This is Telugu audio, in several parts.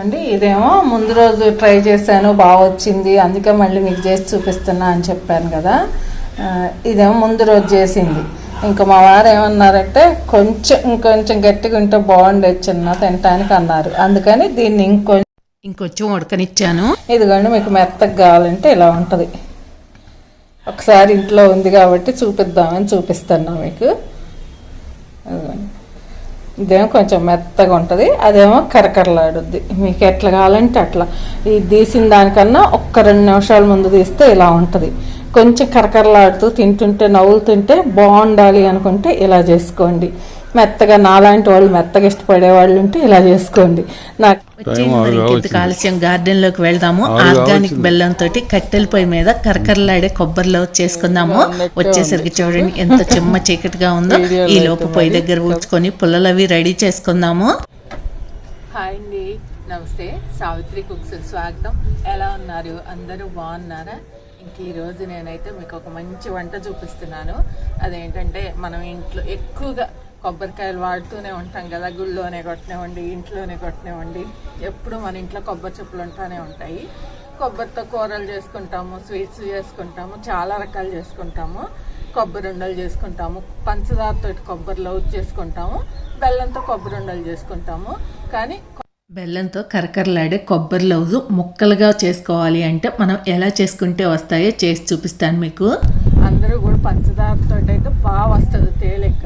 ఇదిగోండి ఇదేమో ముందు రోజు ట్రై చేశాను బాగా వచ్చింది అందుకే మళ్ళీ మీకు చేసి చూపిస్తున్నా అని చెప్పాను కదా. ఇదేమో ముందు రోజు చేసింది. ఇంకా మా వారు ఏమన్నారంటే కొంచెం ఇంకొంచెం గట్టిగా ఉంటే బాగుండేది చిన్న తినటానికి అన్నారు. అందుకని దీన్ని ఇంకొ ఇంకొంచెం ఉడకనిచ్చాను. ఇదిగోండి మీకు మెత్తగా కావాలంటే ఇలా ఉంటుంది. ఒకసారి ఇంట్లో ఉంది కాబట్టి చూపిద్దామని చూపిస్తున్నా మీకు. ఇదిగోండి. ఇదేమో కొంచెం మెత్తగా ఉంటుంది అదేమో కరకరలాడుద్ది. మీకు ఎట్లా కావాలంటే అట్లా. ఇది తీసిన దానికన్నా ఒక్క రెండు నిమిషాల ముందు తీస్తే ఇలా ఉంటుంది. కొంచెం కరకరలాడుతూ తింటుంటే నవ్వులు తింటే బాగుండాలి అనుకుంటే ఇలా చేసుకోండి. మెత్తగా నాలాంటి వాళ్ళు మెత్తగా ఇష్టపడే వాళ్ళు ఉంటే ఇలా చేసుకోండి. నాకు ఆలస్యం గార్డెన్లోకి వెళ్దాము. ఆర్గానిక్ బెల్లం తోటి కట్టెల పొయ్యి మీద కరకరలాడే కొబ్బరిలో చేసుకుందాము. వచ్చేసరికి చూడండి ఎంత చెమ్మ చీకటిగా ఉందో. ఈ లోపు పొయ్యి దగ్గర ఊడ్చుకొని పుల్లలవి రెడీ చేసుకుందాము. హాయ్ అండి. నమస్తే. సావిత్రి కుక్స్ స్వాగతం. ఎలా ఉన్నారు? అందరూ బాగున్నారా? ఇంక ఈరోజు నేనైతే మీకు ఒక మంచి వంట చూపిస్తున్నాను. అదేంటంటే మనం ఇంట్లో ఎక్కువగా కొబ్బరికాయలు వాడుతూనే ఉంటాం కదా గుళ్ళోనే కొట్టనివ్వండి ఇంట్లోనే కొట్టనివ్వండి. ఎప్పుడు మన ఇంట్లో కొబ్బరి చెప్పులు ఉంటానే ఉంటాయి. కొబ్బరితో కూరలు చేసుకుంటాము స్వీట్స్ చేసుకుంటాము చాలా రకాలు చేసుకుంటాము. కొబ్బరి ఉండలు చేసుకుంటాము పంచదారతో కొబ్బరి లౌజ్ చేసుకుంటాము బెల్లంతో కొబ్బరి ఉండలు చేసుకుంటాము. కానీ బెల్లంతో కరకరలాడే కొబ్బరి లవ్జు ముక్కలుగా చేసుకోవాలి అంటే మనం ఎలా చేసుకుంటే వస్తాయో చేసి చూపిస్తాను మీకు. అందరూ కూడా పంచదారతో అయితే బాగా వస్తుంది తేలిక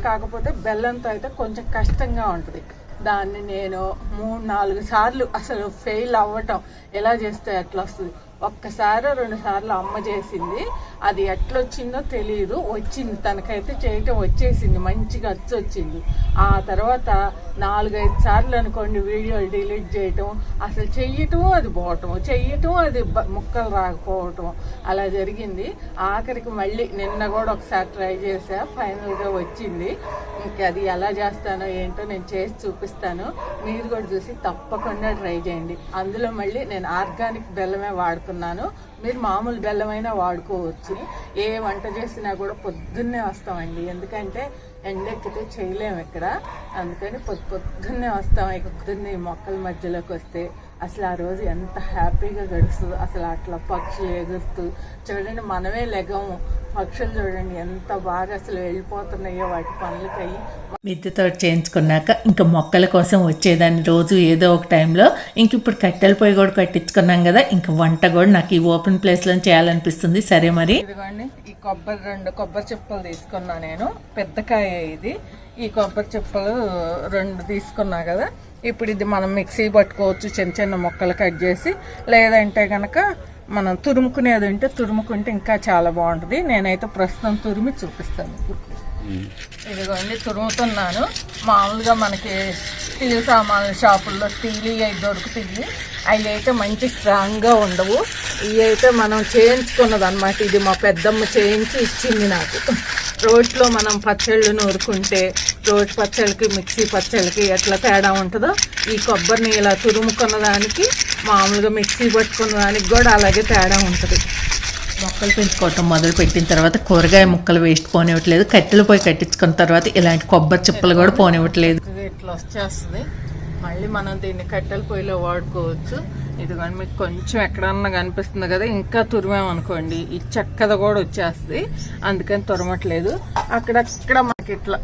కాకపోతే బెల్లంతో అయితే కొంచెం కష్టంగా ఉంటుంది. దాన్ని నేను మూడు నాలుగు సార్లు అసలు ఫెయిల్ అవ్వటం ఎలా చేస్తే ఎట్లా వస్తుంది. ఒక్కసారి రెండు సార్లు అమ్మ చేసింది. అది ఎట్లొచ్చిందో తెలియదు వచ్చింది. తనకైతే చేయటం వచ్చేసింది. మంచిగా అచ్చు వచ్చింది ఆ తర్వాత నాలుగైదు సార్లు అనుకోండి వీడియోలు డిలీట్ చేయటం అసలు చెయ్యటం అది పోవటం చెయ్యటం అది ముక్కలు రాకపోవటం అలా జరిగింది. ఆఖరికి మళ్ళీ నిన్న కూడా ఒకసారి ట్రై చేసా ఫైనల్గా వచ్చింది. ఇంకా అది ఎలా చేస్తానో ఏంటో నేను చేసి చూపిస్తాను. మీరు కూడా చూసి తప్పకుండా ట్రై చేయండి. అందులో మళ్ళీ నేను ఆర్గానిక్ బెల్లమే వాడుతున్నాను. మీరు మామూలు బెల్లమైనా వాడుకోవచ్చు. ఏ వంట చేసినా కూడా పొద్దున్నే వస్తామండి. ఎందుకంటే ఎండెక్కితే చేయలేము ఇక్కడ. అందుకని పొద్దు పొద్దున్నే వస్తాం. ఇక పొద్దున్నే మొక్కల మధ్యలోకి వస్తే అసలు ఆ రోజు ఎంత హ్యాపీగా గడుస్తుంది అసలు అట్లా పక్షులు ఎగురుతూ చూడండి మనమే లెగము. పక్షులు చూడండి ఎంత బాగా అసలు వెళ్ళిపోతున్నాయో వాటి పనులకయ్యి మిద్దెతో చేయించుకున్నాక ఇంకా మొక్కల కోసం వచ్చేదాన్ని రోజు ఏదో ఒక టైంలో. ఇంక ఇప్పుడు కట్టెల పొయ్యి కూడా కట్టించుకున్నాం కదా ఇంకా వంట కూడా నాకు ఈ ఓపెన్ ప్లేస్లో చేయాలనిపిస్తుంది. సరే మరి. ఇదిగోండి ఈ కొబ్బరి రెండు కొబ్బరి చిప్పలు తీసుకున్నా నేను. పెద్దకాయ ఇది. ఈ కొబ్బరి చిప్పలు రెండు తీసుకున్నా కదా. ఇప్పుడు ఇది మనం మిక్సీ పట్టుకోవచ్చు చిన్న చిన్న ముక్కలు కట్ చేసి. లేదంటే కనుక మనం తురుముకునేది ఉంటే తురుముకుంటే ఇంకా చాలా బాగుంటుంది. నేనైతే ప్రస్తుతం తురిమి చూపిస్తాను. ఇదిగోండి తురుముతున్నాను. మామూలుగా మనకి స్టీల్ సామాన్ల షాపుల్లో స్టీల్ అవి దొరుకుతాయి. అవి అయితే మంచి స్ట్రాంగ్గా ఉండవు. ఇవి అయితే మనం చేయించుకున్నది అనమాట ఇది మా పెద్దమ్మ చేయించి ఇచ్చింది నాకు. రోట్లో మనం పచ్చళ్ళు నూరుకుంటే రోటి పచ్చళ్ళకి మిక్సీ పచ్చళ్ళకి ఎట్లా తేడా ఉంటుందో ఈ కొబ్బరిని ఇలా తురుముకున్న దానికి మామూలుగా మిక్సీ పట్టుకున్న దానికి కూడా అలాగే తేడా ఉంటుంది. మొక్కలు పెంచుకోవటం మొదలు పెట్టిన తర్వాత కూరగాయ ముక్కలు వేస్ట్ పోనివ్వట్లేదు. కట్టెలు పోయి కట్టించుకున్న తర్వాత ఇలాంటి కొబ్బరి చిప్పలు కూడా పోనివ్వట్లేదు. ఇట్లా వచ్చేస్తుంది మళ్ళీ మనం దీన్ని కట్టెల పొయ్యిలో వాడుకోవచ్చు. ఇది కానీ మీకు కొంచెం ఎక్కడన్నా కనిపిస్తుంది కదా ఇంకా తురిమామనుకోండి ఈ చెక్కద కూడా వచ్చేస్తుంది. అందుకని తురమట్లేదు. అక్కడక్కడ మనకి ఇట్లా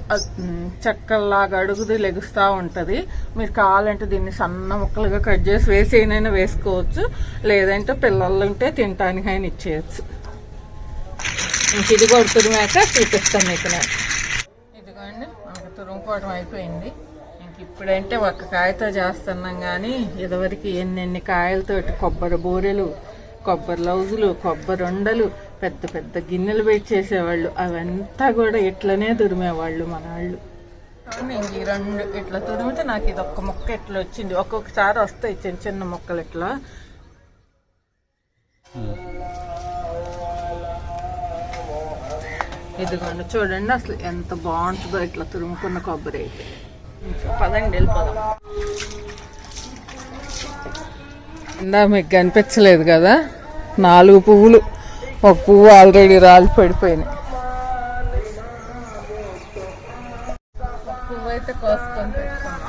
చెక్కల్లాగా అడుగుది లెగుస్తూ ఉంటుంది. మీరు కావాలంటే దీన్ని సన్న ముక్కలుగా కట్ చేసి వేసేనైనా వేసుకోవచ్చు. లేదంటే పిల్లలు ఉంటే తినటానికైనా ఇచ్చేయచ్చు. ఇంక ఇది కూడా తురిమాక చూపిస్తాను మీకు నేను. ఇదిగోండి మనకి తురుముకోవడం అయిపోయింది. ఇప్పుడంటే ఒక కాయతో చేస్తున్నాం కానీ ఇదివరకు ఎన్నెన్ని కాయలతోటి కొబ్బరి బూరెలు కొబ్బరి లౌజులు కొబ్బరి ఉండలు పెద్ద పెద్ద గిన్నెలు పెట్టి చేసేవాళ్ళు అవంతా కూడా ఇట్లనే తురిమేవాళ్ళు మన వాళ్ళు ఇంక ఈ రెండు ఇట్లా తురిమితే నాకు ఇది ఒక్క మొక్క ఇట్లా వచ్చింది. ఒక్కొక్కసారి వస్తాయి చిన్న చిన్న మొక్కలు ఇట్లా. ఇదిగోండి చూడండి అసలు ఎంత బాగుంటుందో ఇట్లా తురుముకున్న కొబ్బరి. అయితే పదండి వెళ్ళిపోదాం. ఇందా మీకు కనిపించలేదు కదా? నాలుగు పువ్వులు. ఒక పువ్వు ఆల్రెడీ రాలి పడిపోయినాయి. పువ్వు అయితే కోసుకొని పెట్టుకున్నాం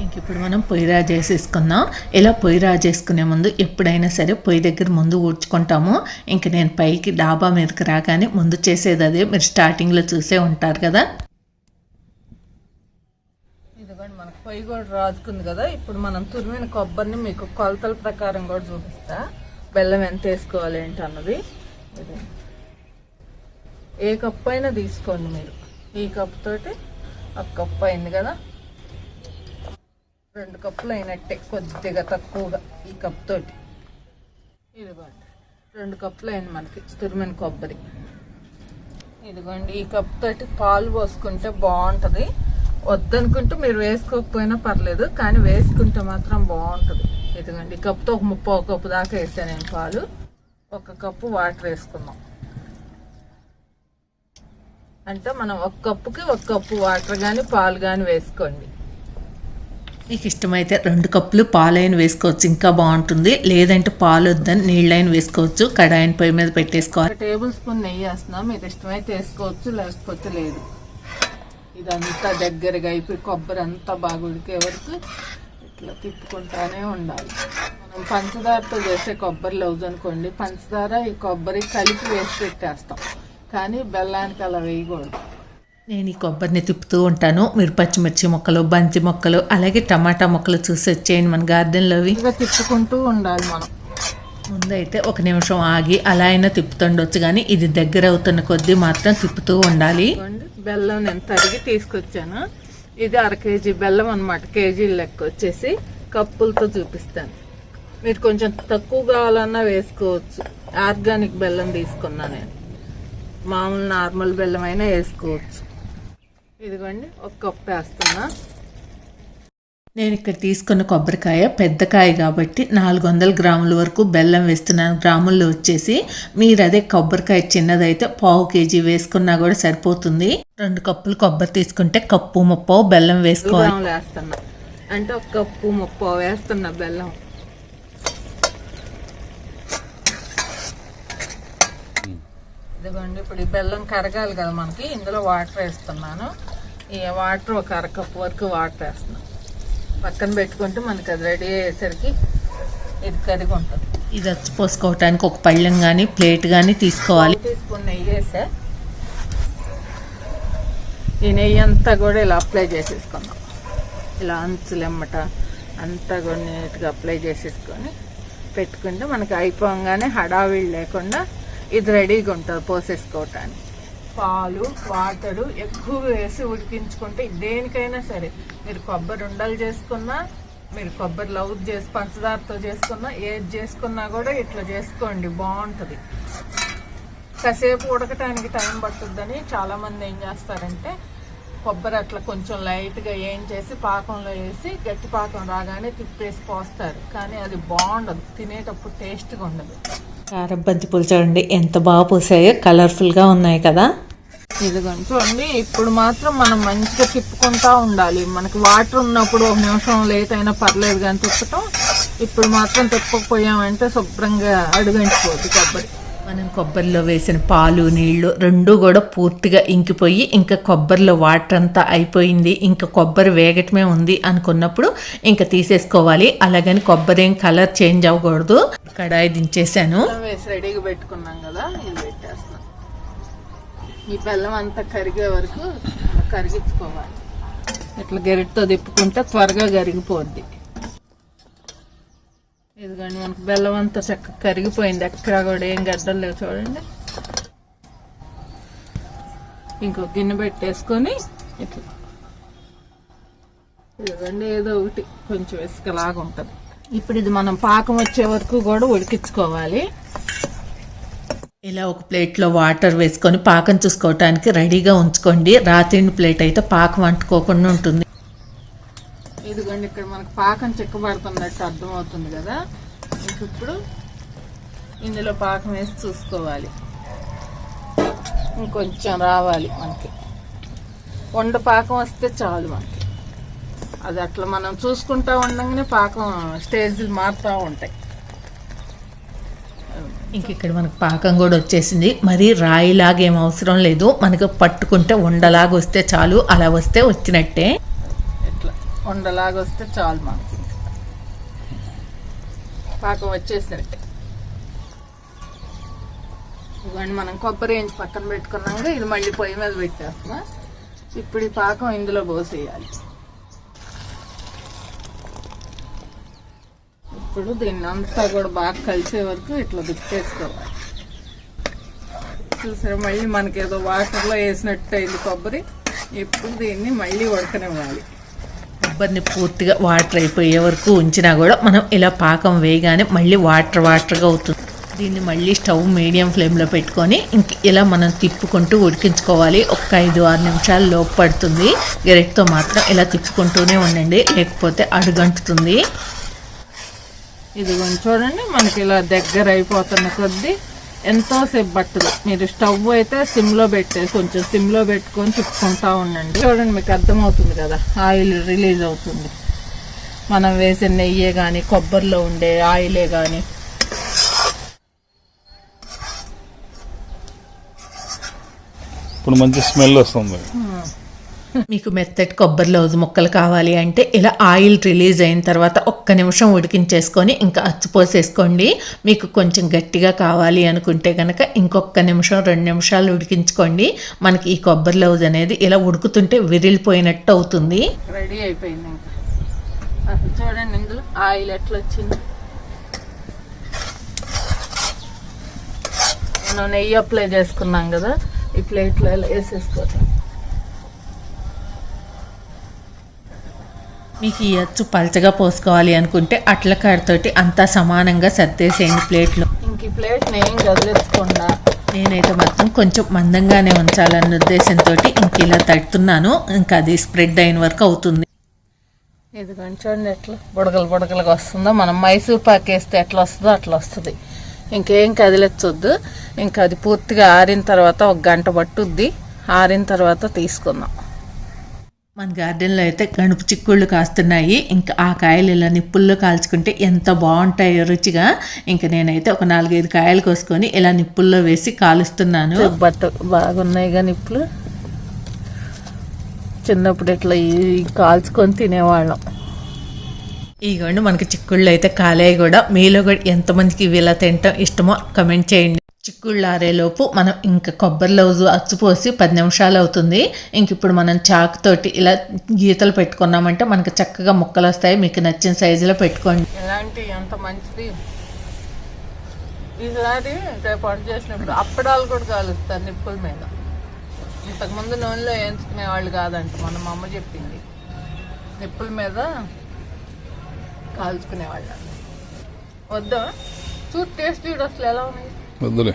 ఇంక ఇప్పుడు మనం పొయ్యి రాజేసేసుకుందాం. ఇలా పొయ్యి రాజేసుకునే ముందు ఎప్పుడైనా సరే పొయ్యి దగ్గర ముందు ఊడ్చుకుంటాము. ఇంక నేను పైకి డాబా మీదకి రాగానే ముందు చేసేది అదే. మీరు స్టార్టింగ్లో చూసే ఉంటారు కదా. ఇదిగోండి మనకు పొయ్యి కూడా రాజుకుంది కదా. ఇప్పుడు మనం తురిమిన కొబ్బరిని మీకు కొలతల ప్రకారం కూడా చూపిస్తా. బెల్లం ఎంత వేసుకోవాలి ఏంటి అన్నది. ఏ కప్పు అయినా తీసుకోండి మీరు. ఈ కప్పు తోటి ఒక కప్పు అయింది కదా. రెండు కప్పులు అయినట్టే కొద్దిగా తక్కువగా ఈ కప్ తోటి. ఇదిగోండి రెండు కప్పులు అయింది మనకి తురిమిన కొబ్బరి. ఇదిగోండి ఈ కప్ తోటి పాలు పోసుకుంటే బాగుంటుంది. వద్దనుకుంటే మీరు వేసుకోకపోయినా పర్లేదు కానీ వేసుకుంటే మాత్రం బాగుంటుంది. ఇదిగోండి ఈ కప్తో ఒక ముప్పై ఒక కప్పు దాకా వేసాను నేను పాలు. ఒక కప్పు వాటర్ వేసుకుందాం. అంటే మనం ఒక కప్పుకి ఒక కప్పు వాటర్ కానీ పాలు కానీ వేసుకోండి. మీకు ఇష్టమైతే రెండు కప్పులు పాలైన వేసుకోవచ్చు. ఇంకా బాగుంటుంది. లేదంటే పాలు వద్దని నీళ్ళైన వేసుకోవచ్చు. కడాయిని పొయ్యి మీద పెట్టేసుకోవాలి. టేబుల్ స్పూన్ నెయ్యి వేస్తున్నాం. మీకు ఇష్టమైతే వేసుకోవచ్చు లేకపోతే లేదు. ఇదంతా దగ్గరగా అయిపోయి కొబ్బరి అంతా బాగా ఉడికే వరకు ఇట్లా తిప్పుకుంటానే ఉండాలి. మనం పంచదారతో చేసే కొబ్బరి లవ్స్ అనుకోండి. పంచదార ఈ కొబ్బరి కలిపి వేసి పెట్టేస్తాం. కానీ బెల్లానికి అలా వేయకూడదు. నేను ఈ కొబ్బరిని తిప్పుతూ ఉంటాను. మీరు పచ్చిమిర్చి మొక్కలు బంతి మొక్కలు అలాగే టమాటా మొక్కలు చూసి వచ్చేయండి మన గార్డెన్లోవి తిప్పుకుంటూ ఉండాలి మనం. ముందైతే ఒక నిమిషం ఆగి అలా అయినా తిప్పుతుండొచ్చు కానీ ఇది దగ్గర అవుతున్న కొద్దీ మాత్రం తిప్పుతూ ఉండాలి. బెల్లం నేను తరిగి తీసుకొచ్చాను. ఇది అర కేజీ బెల్లం అనమాట కేజీ లెక్క వచ్చేసి కప్పులతో చూపిస్తాను. మీరు కొంచెం తక్కువ కావాలన్నా వేసుకోవచ్చు. ఆర్గానిక్ బెల్లం తీసుకున్నా నేను. మామూలు నార్మల్ బెల్లం అయినా వేసుకోవచ్చు. ఇదిగోండి ఒక కప్పు వేస్తున్నా. నేను ఇక్కడ తీసుకున్న కొబ్బరికాయ పెద్ద కాయ కాబట్టి నాలుగు వందల గ్రాముల వరకు బెల్లం వేస్తున్నాను. గ్రాముల్లో వచ్చేసి మీరు అదే కొబ్బరికాయ చిన్నదైతే పావు కేజీ వేసుకున్నా కూడా సరిపోతుంది. రెండు కప్పులు కొబ్బరి తీసుకుంటే కప్పు ముప్పావు బెల్లం వేసుకోవాలి. వేస్తున్నా. అంటే ఒక కప్పు ముప్పావు వేస్తున్నా బెల్లం. ఇదిగోండి ఇప్పుడు ఈ బెల్లం కరగాలి కదా మనకి. ఇందులో వాటర్ వేస్తున్నాను. ఈ వాటర్ ఒక అరకప్పు వరకు వాటర్ వేస్తున్నాను పక్కన పెట్టుకుంటే మనకి అది రెడీ అయ్యేసరికి ఇది కరిగి ఉంటుంది. ఇది వచ్చి పోసుకోవటానికి ఒక పళ్ళెం కానీ ప్లేట్ కానీ తీసుకోవాలి. స్పూన్ నెయ్యి వేసా. ఈ నెయ్యి అంతా కూడా ఇలా అప్లై చేసేసుకుందాం. ఇలా అంచులెమ్మట అంతా కూడా నీట్గా అప్లై చేసేసుకొని పెట్టుకుంటే మనకి అయిపోగానే హడావిడి లేకుండా ఇది రెడీగా ఉంటుంది పోసేసుకోవటానికి. పాలు వాటరు ఎక్కువ వేసి ఉడికించుకుంటే దేనికైనా సరే మీరు కొబ్బరి ఉండలు చేసుకున్నా మీరు కొబ్బరి లవ్ చేసి పంచదారతో చేసుకున్నా ఏది చేసుకున్నా కూడా ఇట్లా చేసుకోండి బాగుంటుంది. కాసేపు ఉడకటానికి టైం పడుతుందని చాలామంది ఏం చేస్తారంటే కొబ్బరి అట్లా కొంచెం లైట్గా ఏం చేసి పాకంలో వేసి గట్టి పాకం రాగానే తిప్పేసి పోస్తారు. కానీ అది బాగుండదు. తినేటప్పుడు టేస్ట్గా ఉండదు. కారం బంతి పూలు చూడండి ఎంత బాగా పూసాయో కలర్ఫుల్గా ఉన్నాయి కదా. ఇదిగోండి చూడండి ఇప్పుడు మాత్రం మనం మంచిగా తిప్పుకుంటా ఉండాలి. మనకి వాటర్ ఉన్నప్పుడు ఒక నిమిషం లేట్ అయినా పర్లేదు కానీ తిప్పటం ఇప్పుడు మాత్రం తిప్పకపోయామంటే శుభ్రంగా అడుగంటిపోద్ది కొబ్బరి. మనం కొబ్బరిలో వేసిన పాలు నీళ్ళు రెండు కూడా పూర్తిగా ఇంకిపోయి ఇంకా కొబ్బరిలో వాటర్ అంతా అయిపోయింది. ఇంకా కొబ్బరి వేగటమే ఉంది అనుకున్నప్పుడు ఇంకా తీసేసుకోవాలి. అలాగని కొబ్బరి ఏం కలర్ చేంజ్ అవ్వకూడదు. కడాయి దించేసాను. వేసి రెడీగా పెట్టుకున్నాం కదా ఇది పెట్టేస్తున్నాం. ఈ బెల్లం అంతా కరిగే వరకు కరిగించుకోవాలి. ఇట్లా గెరిటితో తిప్పుకుంటే త్వరగా కరిగిపోద్ది. ఇదిగోండి మనకు బెల్లం అంతా చక్కగా కరిగిపోయింది. ఎక్కడ కూడా ఏం గడ్డలు లేవు చూడండి. ఇంకో గిన్నె పెట్టేసుకొని ఇట్లా. ఇదిగోండి ఏదో ఒకటి కొంచెం ఇసుకలాగా ఉంటుంది. ఇప్పుడు ఇది మనం పాకం వచ్చే వరకు కూడా ఉడికించుకోవాలి. ఇలా ఒక ప్లేట్లో వాటర్ వేసుకొని పాకం చూసుకోవటానికి రెడీగా ఉంచుకోండి. రాత్రి ప్లేట్ అయితే పాకం అంటుకోకుండా ఉంటుంది. ఇదిగోండి ఇక్కడ మనకు పాకం చిక్కబడుతున్నట్టు అర్థమవుతుంది కదా. ఇంక ఇప్పుడు ఇందులో పాకం వేసి చూసుకోవాలి. ఇంకొంచెం రావాలి మనకి. వండ పాకం వస్తే చాలు మనకి. అది అట్లా మనం చూసుకుంటా ఉండగానే పాకం స్టేజ్లు మారుతూ ఉంటాయి. ఇంక ఇక్కడ మనకు పాకం కూడా వచ్చేసింది. మరి రాయిలాగేం ఏం అవసరం లేదు. మనకు పట్టుకుంటే ఉండలాగా వస్తే చాలు. అలా వస్తే వచ్చినట్టే. ఉండలాగా వస్తే చాలు మనకి పాకం వచ్చేసినట్టే ఇవన్నీ మనం కొబ్బరి వేయించి పక్కన పెట్టుకున్నాక ఇది మళ్ళీ పొయ్యి మీద పెట్టేస్తున్నా. ఇప్పుడు ఈ పాకం ఇందులో పోసేయాలి. ఇప్పుడు దీన్ని అంతా కూడా బాగా కలిసే వరకు ఇట్లా దుక్కేసుకోవాలి చూసారా మళ్ళీ మనకి ఏదో వాటర్లో వేసినట్టు అయింది కొబ్బరి. ఇప్పుడు దీన్ని మళ్ళీ ఉడకనివ్వాలి. కొబ్బరిని పూర్తిగా వాటర్ అయిపోయే వరకు ఉంచినా కూడా మనం ఇలా పాకం వేయగానే మళ్ళీ వాటర్ వాటర్గా అవుతుంది. దీన్ని మళ్ళీ స్టవ్ మీడియం ఫ్లేమ్లో పెట్టుకొని ఇంక ఇలా మనం తిప్పుకుంటూ ఉడికించుకోవాలి. ఒక ఐదు ఆరు నిమిషాలు లోపు పడుతుంది. గెరెట్తో మాత్రం ఇలా తిప్పుకుంటూనే ఉండండి లేకపోతే అడుగంటుతుంది. ఇది కొంచెం చూడండి మనకి ఇలా దగ్గర అయిపోతున్న కొద్దీ ఎంతోసేపు పట్టదు మీరు స్టవ్ అయితే సిమ్లో పెట్టే కొంచెం సిమ్లో పెట్టుకొని తిప్పుకుంటా ఉండండి. చూడండి మీకు అర్థమవుతుంది కదా ఆయిల్ రిలీజ్ అవుతుంది. మనం వేసే నెయ్యే కానీ కొబ్బరిలో ఉండే ఆయిలే కానీ ఇప్పుడు మంచి స్మెల్ వస్తుంది. మీకు మెత్తటి కొబ్బరి లౌజు ముక్కలు కావాలి అంటే ఇలా ఆయిల్ రిలీజ్ అయిన తర్వాత ఒక్క నిమిషం ఉడికించేసుకొని ఇంకా అచ్చుపోసేసుకోండి మీకు కొంచెం గట్టిగా కావాలి అనుకుంటే కనుక ఇంకొక నిమిషం రెండు నిమిషాలు ఉడికించుకోండి. మనకి ఈ కొబ్బరి లౌజ్ అనేది ఇలా ఉడుకుతుంటే విరిలిపోయినట్టు అవుతుంది. రెడీ అయిపోయింది ఇంకా చూడండి ఇందులో ఆయిల్ ఎట్లా వచ్చింది. మనం నెయ్యి అప్లై చేసుకున్నాం కదా ఈ ప్లేట్లో ఇలా మీకు ఈ అచ్చు పలచగా పోసుకోవాలి అనుకుంటే అట్ల కాడతోటి అంతా సమానంగా సర్దేసేయండి ప్లేట్లో. ఇంక ఈ ప్లేట్ నేను కదిలించకుండా నేనైతే మాత్రం కొంచెం మందంగానే ఉంచాలన్న ఉద్దేశంతో ఇంక ఇలా తడుతున్నాను. ఇంకా అది స్ప్రెడ్ అయిన వరకు అవుతుంది. ఇది కొంచెం ఎట్లా బుడగలు బుడగలుగా వస్తుందో? మనం మైసూర్ పాక్ వేస్తే ఎట్లా వస్తుందో అట్లా వస్తుంది. ఇంకేం కదిలించొద్దు ఇంకా అది పూర్తిగా ఆరిన తర్వాత ఒక గంట పట్టుద్ది. ఆరిన తర్వాత తీసుకుందాం. మన గార్డెన్లో అయితే గణుపు చిక్కుళ్ళు కాస్తున్నాయి. ఇంకా ఆ కాయలు ఇలా నిప్పుల్లో కాల్చుకుంటే ఎంత బాగుంటాయో రుచిగా. ఇంకా నేనైతే ఒక నాలుగైదు కాయలు కోసుకొని ఇలా నిప్పుల్లో వేసి కాలుస్తున్నాను. బట్ట బాగున్నాయి కానీ ఇప్పుడు చిన్నప్పుడు ఇట్లా ఈ కాల్చుకొని తినేవాళ్ళం. ఇగోండి మనకి చిక్కుళ్ళు అయితే కాలేవి కూడా. మీలో కూడా ఎంతమందికి ఇవి ఇలా తినటం ఇష్టమో కమెంట్ చేయండి. చిక్కుళ్ళారేలోపు మనం ఇంకా కొబ్బరి లౌజు అచ్చుపోసి పది నిమిషాలు అవుతుంది. ఇంక ఇప్పుడు మనం చాకుతోటి ఇలా గీతలు పెట్టుకున్నామంటే మనకి చక్కగా ముక్కలు వస్తాయి. మీకు నచ్చిన సైజులో పెట్టుకోండి. ఎలాంటి ఎంత మంచిది? ఈసారి రేపు వంట చేసినప్పుడు అప్పడాలు కూడా కాలుస్తారు నిప్పుల మీద. ఇంతకుముందు నూనెలో వేయించుకునే వాళ్ళు కాదంట మన మా అమ్మ చెప్పింది. నిప్పుల మీద కాల్చుకునేవాళ్ళు వద్దా? చూడు టేస్ట్ చూడు అసలు ఎలా ఉన్నాయి వద్దులే.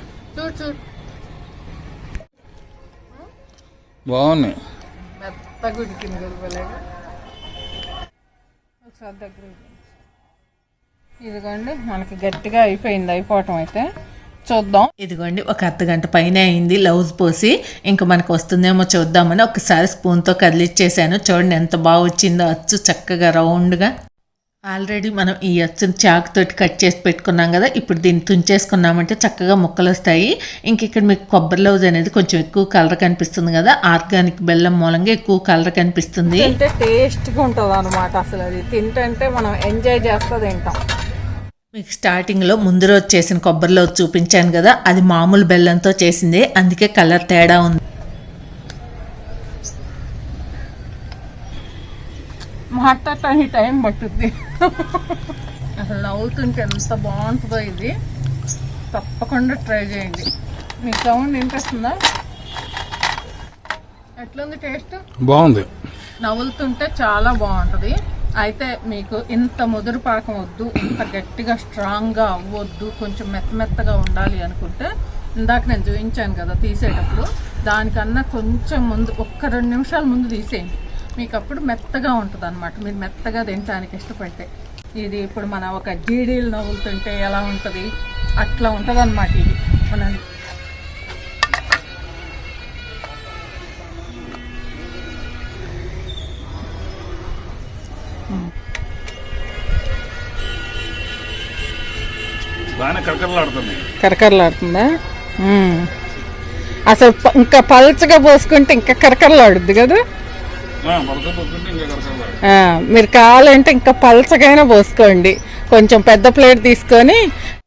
బాగున్నాయి. ఒకసారి దగ్గర. ఇదిగోండి మనకి గట్టిగా అయిపోయింది అయిపోవటం అయితే. చూద్దాం. ఇదిగోండి ఒక అర్ధ గంట పైన అయింది లౌజ్ పోసి. ఇంకా మనకు వస్తుందేమో చూద్దామని ఒకసారి స్పూన్తో కదిలిచ్చేసాను. చూడండి ఎంత బాగా వచ్చిందో అచ్చు చక్కగా రౌండ్గా. ఆల్రెడీ మనం ఈ అచ్చుని చాకు తోటి కట్ చేసి పెట్టుకున్నాం కదా ఇప్పుడు దీన్ని తుంచేసుకున్నామంటే చక్కగా ముక్కలు వస్తాయి ఇంక ఇక్కడ మీకు కొబ్బరి లౌజ్ అనేది కొంచెం ఎక్కువ కలర్ కనిపిస్తుంది కదా ఆర్గానిక్ బెల్లం మూలంగా ఎక్కువ కలర్ కనిపిస్తుంది. తింటే టేస్ట్గా ఉంటుంది అనమాట అసలు అది. తింటే మనం ఎంజాయ్ చేస్తా తింటాం. మీకు స్టార్టింగ్లో ముందు రోజు చేసిన కొబ్బరిలో చూపించాను కదా అది మామూలు బెల్లంతో చేసిందే అందుకే కలర్ తేడా ఉంది. మాట్లాడటానికి టైం పట్టుద్ది. అసలు నవ్వుతుంటే ఎంత బాగుంటుందో ఇది. తప్పకుండా ట్రై చేయండి. మీ సౌండ్ వినిపిస్తుందా? ఎట్లుంది టేస్ట్? బాగుంది. నవ్వులుతుంటే చాలా బాగుంటుంది. అయితే మీకు ఇంత ముదురు పాకం వద్దు ఇంత గట్టిగా స్ట్రాంగ్గా అవ్వద్దు కొంచెం మెత్త మెత్తగా ఉండాలి అనుకుంటే ఇందాక నేను చూపించాను కదా తీసేటప్పుడు దానికన్నా కొంచెం ముందు ఒక్క రెండు నిమిషాల ముందు తీసేయండి. మీకు అప్పుడు మెత్తగా ఉంటుంది అనమాట మీరు మెత్తగా తినడానికి ఇష్టపడితే. ఇది ఇప్పుడు మన ఒక జీడీలు నవ్వులుతుంటే ఎలా ఉంటుంది? అట్లా ఉంటుంది అనమాట ఇది మన కరకరలాడుతుంది. అసలు ఇంకా పల్చగా పోసుకుంటే ఇంకా కరకరలాడుద్ది కదా? మీరు కావాలంటే ఇంకా పలచగైనా పోసుకోండి. కొంచెం పెద్ద ప్లేట్ తీసుకొని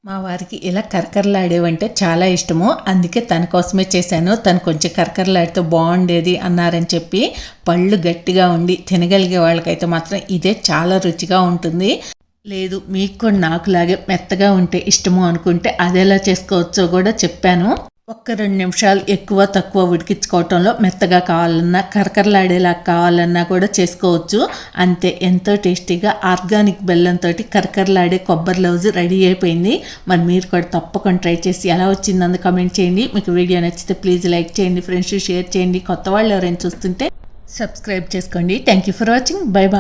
మా వారికి ఇలా కరకరలాడేవంటే చాలా ఇష్టము. అందుకే తన కోసమే చేశాను. తను కొంచెం కరకరలాడితే బాగుండేది అన్నారని చెప్పి పళ్ళు గట్టిగా ఉండి తినగలిగే వాళ్ళకైతే మాత్రం ఇదే చాలా రుచిగా ఉంటుంది. లేదు మీకు కూడా నాకులాగే మెత్తగా ఉంటే ఇష్టము అనుకుంటే అది ఎలా చేసుకోవచ్చో కూడా చెప్పాను. ఒక్క రెండు నిమిషాలు ఎక్కువ తక్కువ ఉడికించుకోవటంలో మెత్తగా కావాలన్నా కరకరలాడేలా కావాలన్నా కూడా చేసుకోవచ్చు. అంతే ఎంతో టేస్టీగా ఆర్గానిక్ బెల్లంతో కరకరలాడే కొబ్బరి లౌజ్ రెడీ అయిపోయింది. మరి మీరు కూడా తప్పకుండా ట్రై చేసి ఎలా వచ్చిందని కమెంట్ చేయండి. మీకు వీడియో నచ్చితే ప్లీజ్ లైక్ చేయండి ఫ్రెండ్స్ షేర్ చేయండి. కొత్త వాళ్ళు ఎవరైనా చూస్తుంటే సబ్స్క్రైబ్ చేసుకోండి. Thank you for watching. Bye bye.